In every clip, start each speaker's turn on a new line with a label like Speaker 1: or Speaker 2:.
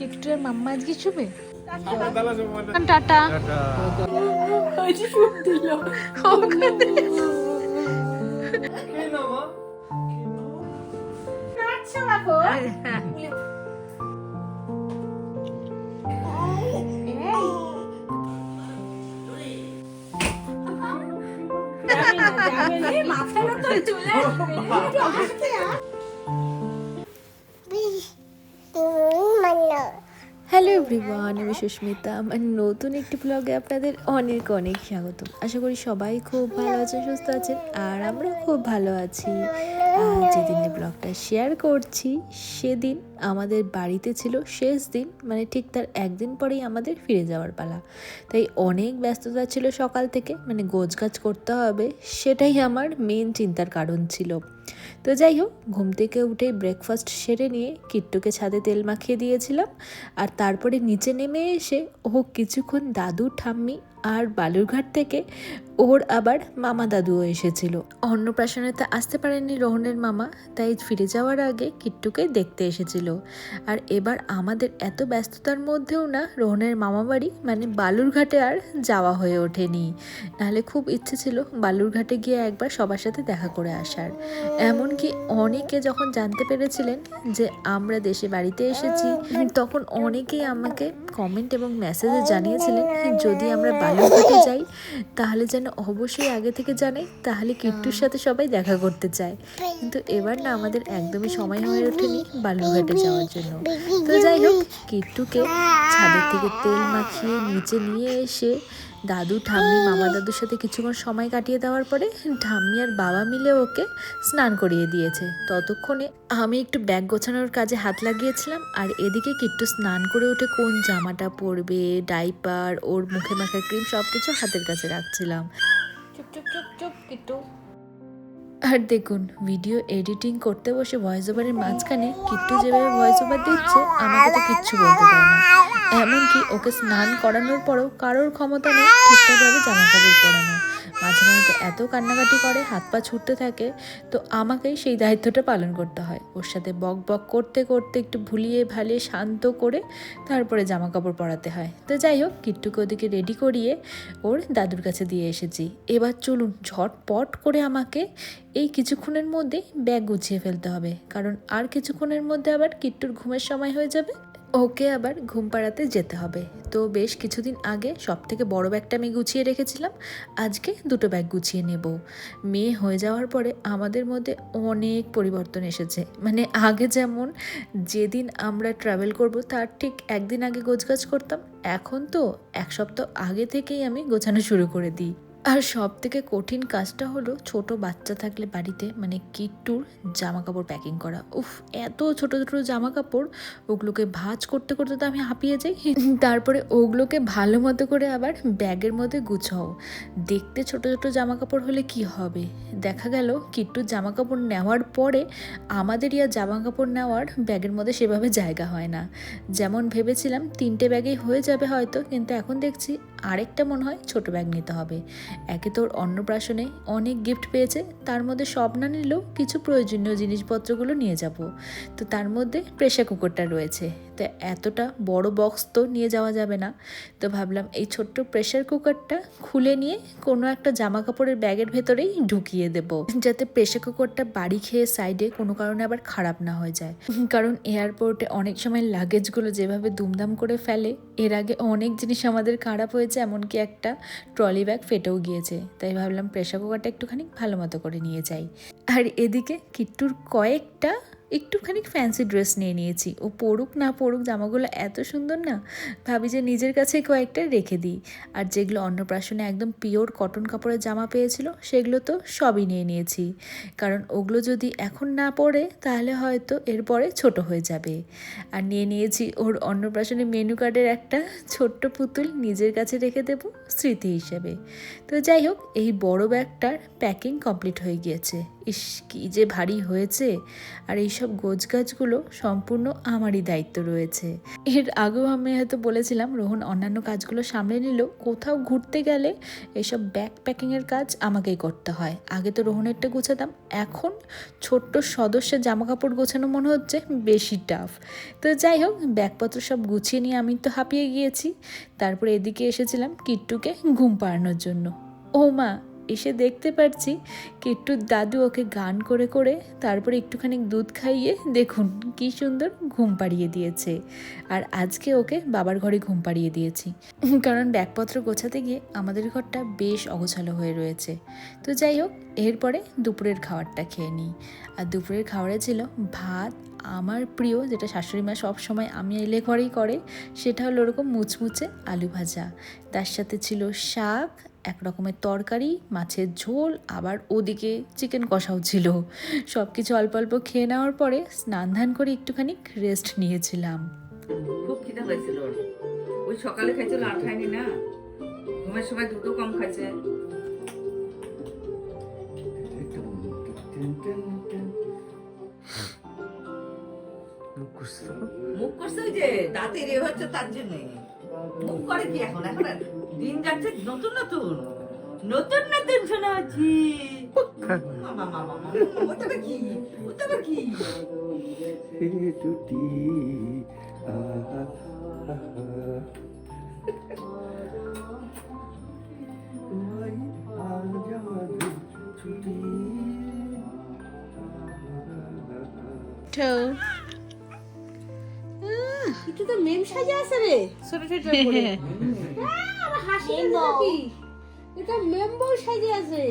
Speaker 1: কিট্টুর মাম্মা আজকে শুবে
Speaker 2: টাটা
Speaker 1: টাটা
Speaker 3: হ্যালো এভরিওয়ান আমি সুস্মিতা। আমার নতুন একটি ব্লগে আপনাদের অনেক অনেক স্বাগত আশা করি সবাই খুব ভালো আছেন, সুস্থ আছেন, আর আমরা খুব ভালো আছি। আর যেদিন এই ব্লগটা শেয়ার করছি, সেদিন আমাদের বাড়িতে ছিল শেষ দিন মানে ঠিক তার একদিন পরেই আমাদের ফিরে যাওয়ার পালা। তাই অনেক ব্যস্ততা ছিল সকাল থেকে মানে গোছগাছ করতে হবে, সেটাই আমার মেন চিন্তার কারণ ছিল। তো যাই হোক, ঘুম থেকে উঠে ব্রেকফাস্ট সেরে নিয়ে কিট্টুকে ছাদে তেল মাখিয়ে দিয়েছিলাম। আর তারপরে নিচে নেমে এসে ও কিছুক্ষণ দাদু, ঠাম্মি আর বালুরঘাট থেকে ওর আবার মামা দাদুও এসেছিল। অন্নপ্রাশনেতে আসতে পারেননি রোহনের মামা, তাই ফিরে যাওয়ার আগে কিট্টুকে দেখতে এসেছিল। আর এবার আমাদের এত ব্যস্ততার মধ্যেও না রোহনের মামা বাড়ি মানে বালুরঘাটে আর যাওয়া হয়ে ওঠেনি। নাহলে খুব ইচ্ছে ছিল বালুরঘাটে গিয়ে একবার সবার সাথে দেখা করে আসার। এমনকি অনেকে যখন জানতে পেরেছিলেন যে আমরা দেশে বাড়িতে এসেছি, তখন অনেকেই আমাকে কমেন্ট এবং মেসেজে জানিয়েছিলেন, যদি আমরা বালুরঘাটে যাই তাহলে যেন অবশ্যই আগে থেকে জানে তাহলে কিট্টুর সাথে সবাই দেখা করতে চায়। কিন্তু এবার না আমাদের একদমই সময় হয়ে ওঠেনি বালুরঘাটে যাওয়ার জন্য। তো যাই হোক কিট্টুকে ছাদের থেকে তেল মাখিয়ে নিচে নিয়ে এসে দাদু, ঠাম্মি, মামা দাদুর সাথে কিছুক্ষণ সময় কাটিয়ে দেওয়ার পরে ঠাম্মি আর বাবা মিলে ওকে স্নান করিয়ে দিয়েছে। ততক্ষণে আমি একটু ব্যাগ গোছানোর কাজে হাত লাগিয়েছিলাম আর এদিকে কিট্টু স্নান করে উঠে কোন জামাটা পরবে, ডাইপার, ওর মুখে মাখা ক্রিম সব কিছু হাতের কাছে রাখছিলাম।
Speaker 1: চুপ চুপ চুপ চুপ, কিট্টু।
Speaker 3: আর দেখুন ভিডিও এডিটিং করতে বসে ভয়েস ওভারের মাঝখানে কিট্টু যেভাবে ভয়েস ওভার দিচ্ছে, আমাকে তো কিচ্ছু বলতে পারে না। এমনকি ওকে স্নান করানোর পরও কারোর ক্ষমতা নেই ঠিকঠাকভাবে জামা কাপড় পরানো মাঝে মাঝে এত কান্নাকাটি করে, হাত পা ছুটতে থাকে, তো আমাকেই সেই দায়িত্বটা পালন করতে হয়। ওর সাথে বক বক করতে করতে একটু ভুলিয়ে ভালিয়ে শান্ত করে তারপরে জামা কাপড় পরাতে হয়। তো যাই হোক, কিট্টুকে ওদিকে রেডি করিয়ে ওর দাদুর কাছে দিয়ে এসেছি। এবার চলুন ঝটপট করে আমাকে এই কিছুক্ষণের মধ্যে ব্যাগ গুছিয়ে ফেলতে হবে। কারণ আর কিছুক্ষণের মধ্যে আবার কিট্টুর ঘুমের সময় হয়ে যাবে। ওকে আবার ঘুম পাড়াতে যেতে হবে। তো বেশ কিছুদিন আগে সব থেকে বড় ব্যাগটা আমি গুছিয়ে রেখেছিলাম। আজকে দুটো ব্যাগ গুছিয়ে নেব। মেয়ে হয়ে যাওয়ার পরে আমাদের মধ্যে অনেক পরিবর্তন এসেছে। মানে আগে যেমন যেদিন আমরা ট্রাভেল করব, তার ঠিক একদিন আগে গোছগাছ করতাম, এখন তো এক সপ্তাহ আগে থেকেই আমি গোছানো শুরু করে দিই। আর সব থেকে কঠিন কাজটা হলো ছোট বাচ্চা থাকলে বাড়িতে মানে কিট্টুর জামা কাপড় প্যাকিং করা। উফ, এত ছোট ছোট জামা কাপড় ওগুলোকে ভাজ করতে করতে তো আমি হাঁপিয়ে যাই। তারপরে ওগুলোকে ভালো মতো করে আবার ব্যাগের মধ্যে গুছাও। দেখতে ছোট ছোট জামা কাপড় হলে কি হবে? দেখা গেল কিট্টুর জামা কাপড় নেওয়ার পরে আমাদেরই আর জামা কাপড় নেওয়ার ব্যাগের মধ্যে সেভাবে জায়গা হয় না। যেমন ভেবেছিলাম তিনটে ব্যাগেই হয়ে যাবে হয়তো, কিন্তু এখন দেখছি আরেকটা মনে হয় ছোট ব্যাগ নিতে হবে। একে তোর অন্নপ্রাশনে অনেক গিফট পেয়েছে, তার মধ্যে সব না নিলেও কিছু প্রয়োজনীয় জিনিসপত্রগুলো নিয়ে যাব। তো তার মধ্যে প্রেশার কুকারটা রয়েছে। তো এতটা বড় বক্স তো নিয়ে যাওয়া যাবে না। তো ভাবলাম এই ছোট্ট প্রেশার কুকারটা খুলে নিয়ে কোনো একটা জামা কাপড়ের ব্যাগের ভেতরেই ঢুকিয়ে দেব। যাতে প্রেশার কুকারটা বাড়ি খেয়ে সাইডে কোনো কারণে আবার খারাপ না হয়ে যায়। কারণ এয়ারপোর্টে অনেক সময় লাগেজগুলো যেভাবে দুমদাম করে ফেলে, এর আগে অনেক জিনিস আমাদের খারাপ হয়েছে, এমনকি একটা ট্রলি ব্যাগ ফেটেও গিয়েছে, তাই ভাবলাম প্রেশার কুকারটা একটুখানি ভালো মতো করে নিয়ে যাই। আর এদিকে কিট্টুর কয়েকটা একটুখানি ফ্যান্সি ড্রেস নিয়ে নিয়েছি। ও পড়ুক না পড়ুক জামাগুলো এত সুন্দর না, ভাবি যে নিজের কাছে কয়েকটা রেখে দিই। আর যেগুলো অন্নপ্রাশনে একদম পিওর কটন কাপড়ের জামা পেয়েছিল, সেগুলো তো সবই নিয়ে নিয়েছি। কারণ ওগুলো যদি এখন না পরে, তাহলে হয়তো এরপরে ছোট হয়ে যাবে। আর নিয়ে নিয়েছি ওর অন্নপ্রাশনে মেনু কার্ডের একটা ছোট্ট পুতুল নিজের কাছে রেখে দেব স্মৃতি হিসেবে। তো যাই হোক, এই বড় ব্যাগটার প্যাকিং কমপ্লিট হয়ে গিয়েছে। ইস, কী যে ভারী হয়েছে। আর এইসব গোছ গাছগুলো সম্পূর্ণ আমারই দায়িত্ব রয়েছে। এর আগেও আমি হয়তো বলেছিলাম, রোহন অন্যান্য কাজগুলো সামলে নিলেও কোথাও ঘুরতে গেলে এসব ব্যাগ প্যাকিংয়ের কাজ আমাকেই করতে হয়। আগে তো রোহনেরটা গোছাতাম, এখন ছোট্ট সদস্যের জামা কাপড় গোছানো মনে হচ্ছে বেশি টাফ তো যাই হোক, ব্যাগপত্র সব গুছিয়ে নিয়ে আমি তো হাঁপিয়ে গিয়েছি। তারপরে এদিকে এসেছিলাম কিট্টুকে ঘুম পাড়ানোর জন্য। ও মা এসে দেখতে পাচ্ছি কিট্টুর দাদু ওকে গান করে করে তারপরে একটুখানি দুধ খাইয়ে দেখুন কি সুন্দর ঘুম পাড়িয়ে দিয়েছে। আর আজকে ওকে বাবার ঘরে ঘুম পাড়িয়ে দিয়েছি। কারণ ব্যাগপত্র গোছাতে গিয়ে আমাদের ঘরটা বেশ অগোছালো হয়ে রয়েছে। তো যাই হোক, এরপরে দুপুরের খাবারটা খেয়ে নিই। আর দুপুরের খাবারে ছিল ভাত। আমার প্রিয়, যেটা শাশুড়ি মা সবসময় আমি এলে ঘরেই করে, সেটা হলো ওরকম মুচমুচে আলু ভাজা। তার সাথে ছিল শাক এক রকমের তরকারি মাছের ঝোল আবার ওদিকে চিকেন কষাও ছিল। সব কিছু অল্প অল্প খেয়ে নেওয়ার পরে স্নান ধান করে একটুখানি রেস্ট নিয়েছিলাম।
Speaker 4: খুব খিদে হয়েছিল ওই সকালে খাইছিল আর খায়নি না। ঘুমের সময় দুটো কম খাইছে। মুখ করছে। ওই যে দাঁতের এ হচ্ছে তার জন্য। মুখ করে কি এখন? এখন দিন যাচ্ছে নতুন নতুন। নতুন নতুন শোনা হচ্ছি মামা
Speaker 1: সাজা আছে রে। ছোট ছোট করে হাসি নাকি? এটা সাজে আছে।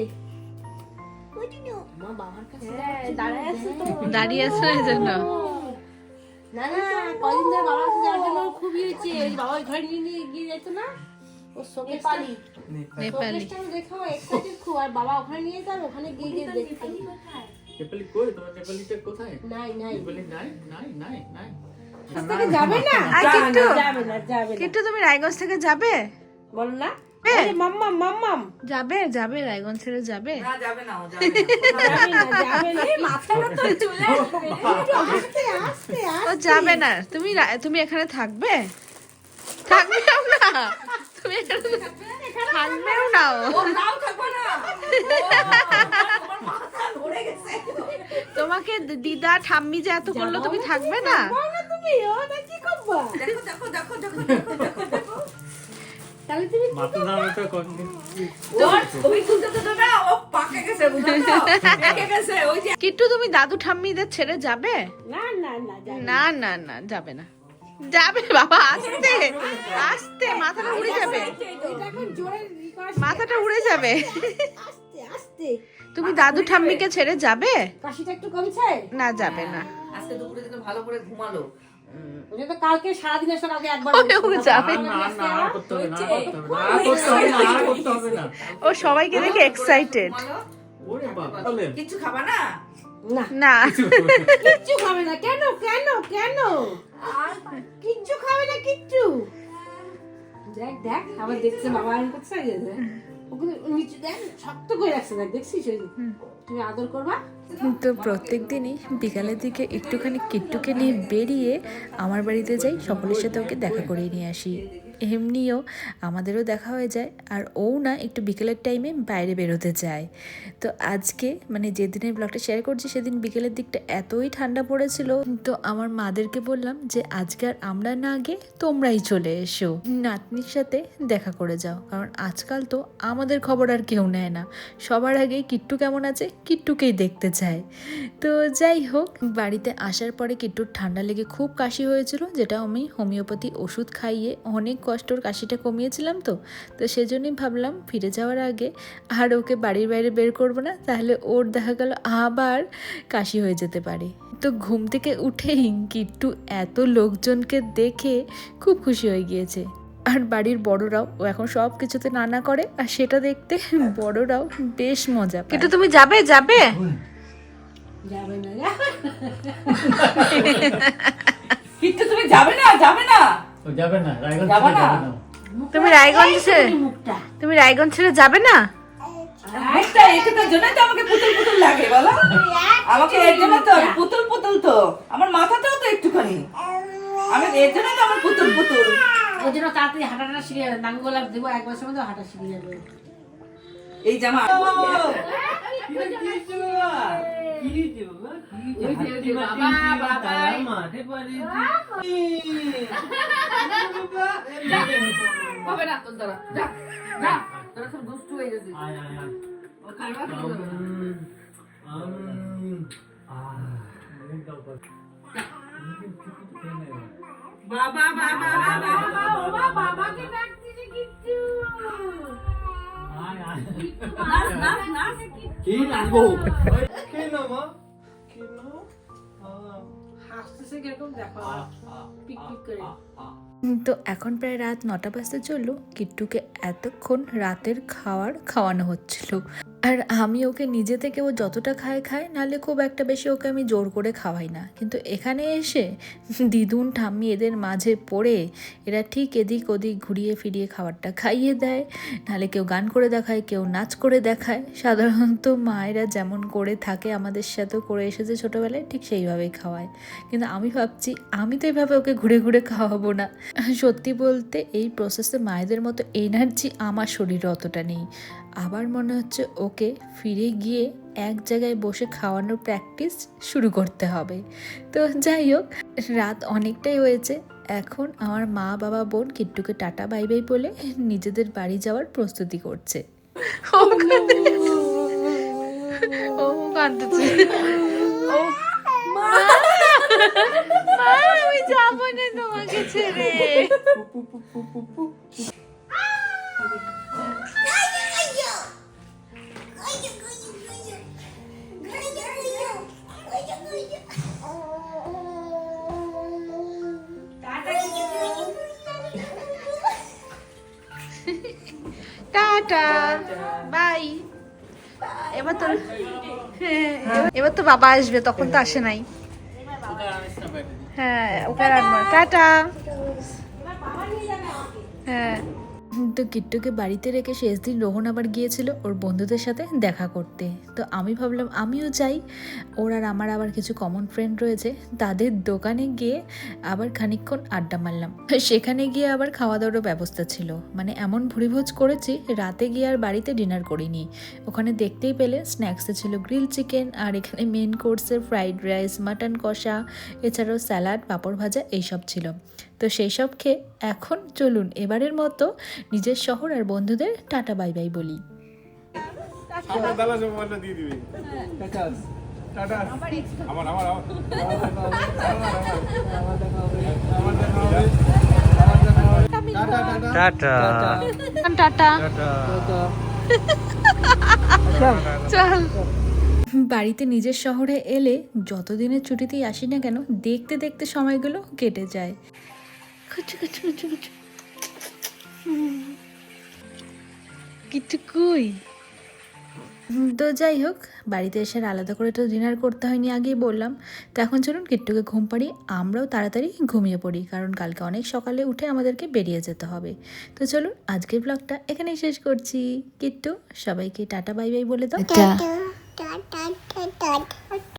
Speaker 1: মা বাবার কাছে দাঁড়ায় আছে তো।
Speaker 3: দাঁড়িয়ে আছে এই জন্য।
Speaker 1: না না কদিন ধরে বাবার কাছে যাওয়ার জন্য ওর খুবই হয়েছে ওই বাবা ঘরে নিয়ে নিয়ে গিয়ে যেত না? ও নেপালি।
Speaker 3: নেপালি।
Speaker 1: দেখো এক্সাইটেড খুব আর বাবা ওখানে নিয়ে যেত ওখানে গিয়ে গিয়ে দেখতো।
Speaker 2: নেপালি কই? তোমার নেপালিটা কোথায়?
Speaker 1: নাই নাই।
Speaker 2: নেপালি নাই নাই নাই নাই।
Speaker 1: যাবে না? যাবে না যাবে না।
Speaker 3: কিট্টু তুমি রায়গঞ্জ থেকে যাবে?
Speaker 1: বল না মাম্মাম মাম্মাম।
Speaker 3: যাবে যাবে রায়গঞ্জ ছেড়ে যাবে।
Speaker 4: না যাবে না ও যাবে না।
Speaker 3: তুমি তুমি এখানে থাকবে? থাকবেও না। তুমি এখানে থাকবেও না। ও।
Speaker 4: ও নাও থাকবে না। তোমার মাথা ধরে গেছে।
Speaker 3: তোমাকে দিদা ঠাম্মি যে এত করল তুমি থাকবে না?
Speaker 1: না তুমি। ও না কি করবা?
Speaker 4: দেখো দেখো দেখো দেখো দেখো দেখো দেখো।
Speaker 1: তাহলে তুমি
Speaker 2: মাথা দাঁড়ানো তো কতদিন
Speaker 4: ওর ছবি তো না ও পাকে গেছে বুঝছ পেকে গেছে ওই যে
Speaker 3: কিট্টু তুমি দাদু ঠাম্মিদের ছেড়ে যাবে?
Speaker 1: না না না যাবে
Speaker 3: না। না না যাবে না। যাবে বাবা আস্তে আস্তে মাথাটা উড়ে যাবে। মাথাটা উড়ে যাবে।
Speaker 1: আস্তে আস্তে।
Speaker 3: তুমি দাদু ঠাম্মিকে ছেড়ে যাবে?
Speaker 1: কাশিটা একটু কমছে?
Speaker 3: না যাবে না।
Speaker 4: আজকে দুপুরে ভালো করে ঘুমালো।
Speaker 1: কালকে সারাদিন এসে কালকে একবার
Speaker 3: ও যাবে। সবাইকে দেখে এক্সাইটেড
Speaker 4: কিচ্ছু খাবা না?
Speaker 1: না। কিচ্ছু খাবে না। কেন কেন কেন? কিচ্ছু খাবে না কিচ্ছু? দেখ দেখ আবার দেখছে বাবা আমি করছে নিচে দেখ শক্ত করে রাখছে দেখ দেখছিস ওই তুমি আদর করবা।
Speaker 3: তো প্রত্যেক দিনই বিকালের দিকে একটুখানি কিট্টুকে নিয়ে বেরিয়ে আমার বাড়িতে যাই সকলের সাথে ওকে দেখা করে নিয়ে আসি। এমনিও আমাদেরও দেখা হয়ে যায় আর ও না একটু বিকেলের টাইমে বাইরে বেরোতে চায় তো আজকে মানে যেদিনের ব্লগটা শেয়ার করছি সেদিন বিকেলের দিকটা এতই ঠান্ডা পড়েছিল। তো আমার মাদেরকে বললাম যে, আজকে আর আমরা না আগে তোমরাই চলে এসো। নাতনির সাথে দেখা করে যাও। কারণ আজকাল তো আমাদের খবর আর কেউ নেয় না। সবার আগে কিট্টু কেমন আছে কিট্টুকেই দেখতে চায়। তো যাই হোক, বাড়িতে আসার পরে কিট্টুর ঠান্ডা লেগে খুব কাশি হয়েছিল, যেটা আমি হোমিওপ্যাথি ওষুধ খাইয়ে অনেক কষ্টর কাশিটা কমিয়েছিলাম তো তো সেজন্যই ভাবলাম ফিরে যাওয়ার আগে আর ওকে বাড়ির বাইরে বের করব না তাহলে ওর দেখা গেল আবার কাশি হয়ে যেতে পারে। তো ঘুম থেকে উঠেই কিট্টু এত লোকজনকে দেখে খুব খুশি হয়ে গিয়েছে। আর বাড়ির বড়রাও ও এখন সব কিছুতে নানা করে আর সেটা দেখতে বড়রাও বেশ মজা কিন্তু তুমি যাবে যাবে?
Speaker 1: যাবে না।
Speaker 4: কিন্তু তুমি যাবে না যাবে না।
Speaker 2: যাবে না রায়গঞ্জ
Speaker 4: যাবে না?
Speaker 3: তুমি রায়গঞ্জ ছেড়ে তুমি রায়গঞ্জ ছেড়ে যাবে না?
Speaker 4: মুখটা এখানে জন্য তো আমাকে পুতুল পুতুল লাগে বলো। আমাকে এর জন্য তো পুতুল পুতুল তো। আমার মাথাটাও তো একটুখানি। আমি এর জন্য তো আমার পুতুল পুতুল।
Speaker 1: ওই জন্য তাড়াতাড়ি হাঁটাটা শিখে যাবে নাঙ্গল গোলাপ দেবো এক বছর মধ্যে হাঁটা শিখে যাবে
Speaker 4: এই জামা
Speaker 1: Ini
Speaker 4: juga. Ini juga.
Speaker 1: Apa? Apa? Apa? Apa?
Speaker 4: Apa? Apa? Apa?
Speaker 2: Apa? Apa?
Speaker 1: Bapak, bapak, bapak, bapak, bapak, bapak,
Speaker 3: তো এখন প্রায় রাত নটা বাজতে চলল কিট্টুকে এতক্ষণ রাতের খাওয়ার খাওয়ানো হচ্ছিল। আর আমি ওকে নিজে থেকে ও যতটা খায় খায়, নাহলে খুব একটা বেশি ওকে আমি জোর করে খাওয়াই না। কিন্তু এখানে এসে দিদুন, ঠাম্মি এদের মাঝে পড়ে এরা ঠিক এদিক ওদিক ঘুরিয়ে ফিরিয়ে খাবারটা খাইয়ে দেয়। নাহলে কেউ গান করে দেখায়, কেউ নাচ করে দেখায়। সাধারণত মায়েরা যেমন করে থাকে, আমাদের সাথেও করে এসেছে ছোটোবেলায়, ঠিক সেইভাবেই খাওয়ায়। কিন্তু আমি ভাবছি, আমি তো এইভাবে ওকে ঘুরে ঘুরে খাওয়াবো না। সত্যি বলতে এই প্রসেসে মায়েদের মতো এনার্জি আমার শরীরে অতটা নেই। আবার মনে হচ্ছে ওকে ফিরে গিয়ে এক জায়গায় বসে খাওয়ানোর প্র্যাকটিস শুরু করতে হবে। তো যাই হোক, রাত অনেকটাই হয়েছে। এখন আমার মা, বাবা, বোন কিট্টুকে টাটা, বাই বাই বলে নিজেদের বাড়ি যাওয়ার প্রস্তুতি করছে। ছেড়ে। টাটা। বাই। এবার তো এবার- তো বাবা আসবে, তখন তো আসে নাই। হ্যাঁ ওকে আর আনব না। টাটা। হ্যাঁ। তো কিট্টুকে বাড়িতে রেখে শেষ দিন রোহন আবার গিয়েছিল ওর বন্ধুদের সাথে দেখা করতে। তো আমি ভাবলাম আমিও যাই। ওর আর আমার আবার কিছু কমন ফ্রেন্ড রয়েছে। তাদের দোকানে গিয়ে আবার খানিকক্ষণ আড্ডা মারলাম। সেখানে গিয়ে আবার খাওয়া দাওয়ারও ব্যবস্থা ছিল। মানে এমন ভুড়িভোজ করেছি, রাতে গিয়ে আর বাড়িতে ডিনার করিনি। ওখানে দেখতেই পেলে স্ন্যাক্সে ছিল গ্রিল চিকেন আর এখানে মেন কোর্সে ফ্রাইড রাইস মাটন কষা, এছাড়াও স্যালাড পাঁপড় ভাজা, এইসব ছিল। তো সেই সব খেয়ে এখন চলুন এবারের মতো নিজের শহর আর বন্ধুদের টাটা বাই বাই বলি।
Speaker 5: আমার টাটা আমার আমার আমার
Speaker 2: টাটা।
Speaker 3: টাটা। চল। বাড়িতে নিজের শহরে এলে যতদিনের ছুটিতেই আসি না কেন দেখতে দেখতে সময়গুলো কেটে যায়। কিছু কই? তো যাই হোক বাড়িতে এসে আর আলাদা করে তো ডিনার করতে হয়নি আগেই বললাম। তো এখন চলুন কিট্টুকে ঘুম পাড়ি আমরাও তাড়াতাড়ি ঘুমিয়ে পড়ি কারণ কালকে অনেক সকালে উঠে আমাদেরকে বেরিয়ে যেতে হবে। তো চলুন আজকের ব্লগটা এখানেই শেষ করছি। কিট্টু সবাইকে টাটা বাই বাই বলে দাও।